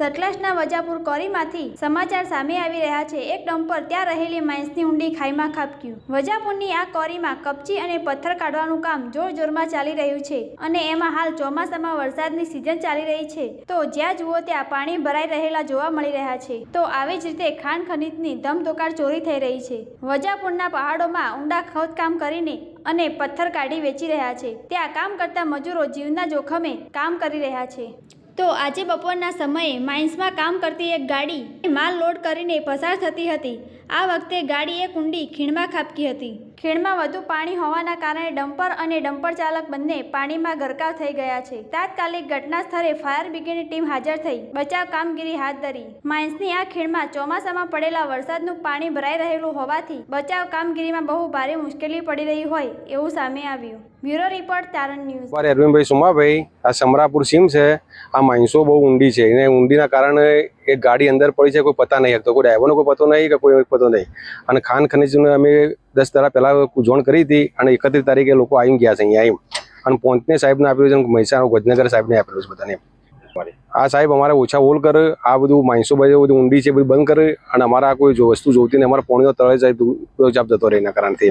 સતલાસના વજાપુર કોરીમાંથી સમાચાર સામે આવી રહ્યા છે. એક ડમ્પર ત્યાં રહેલી માઇન્સની ઊંડી ખાઈમાં ખાબક્યું. વજાપુરની આ કોરીમાં કપચી અને પથ્થર કાઢવાનું કામ જોરજોરમાં ચાલી રહ્યું છે અને એમાં હાલ ચોમાસામાં વરસાદની સિઝન ચાલી રહી છે. તો જ્યાં જુઓ ત્યાં પાણી ભરાઈ રહેલા જોવા મળી રહ્યા છે. તો આવી જ રીતે ખાણ ખનીજની ધમધોકાર ચોરી થઈ રહી છે. વજાપુરના પહાડોમાં ઊંડા ખોદકામ કરીને અને પથ્થર કાઢી વેચી રહ્યા છે. ત્યાં કામ કરતા મજૂરો જીવના જોખમે કામ કરી રહ્યા છે. તો આજે બપોરના સમયે માઇન્સમાં કામ કરતી એક ગાડી માલ લોડ કરીને પસાર થતી હતી. આ વખતે ગાડી એક ઊંડી ખીણમાં ખાબકી હતી. ખીણમાં વધુ પાણી હોવાના કારણે ડમ્પર અને ડમ્પર ચાલક બંને પાણીમાં ગરકાવ થઈ ગયા છે. તાત્કાલિક ઘટના સ્થળે ફાયર બ્રિગેડની ટીમ હાજર થઈ. બચાવ કામગીરી હાથ ધરી. માઇન્સની આ ખીણમાં ચોમાસામાં પડેલા વરસાદનું પાણી ભરાઈ રહેલું હોવાથી બચાવ કામગીરીમાં બહુ ભારે મુશ્કેલી પડી રહી હોય એવું સામે આવ્યું. Bureau report Taran news. Arvindbhai Sumabhai, આ સમરાપુર સીમ છે. આ માણસો બહુ ઊંડી છે. એને ઊંડીના કારણે એક ગાડી અંદર પડી છે, કોઈ પતા નહીં. હતો કોઈ ડ્રાઈવરનો કોઈ પતો નહીં કે કોઈ પતો નહીં. અને ખાન ખનીજને અમે દસ તારા પહેલાં જોણ કરી હતી અને એકત્રીસ તારીખે લોકો આવી ગયા છે અહીંયા એમ. અને પોંચને સાહેબને આપ્યું છે મહેસાણા ગોજનગર સાહેબને આપેલું છે બધાને આ સાહેબ અમારે ઓછા હોલ કરે, આ બધું માણસો બધું બધું ઊંડી છે, બધું બંધ કરે અને અમારા કોઈ વસ્તુ જોતી ને અમારા પોણીનો તળે સાહેબ જવાબ જતો રહે એના કારણથી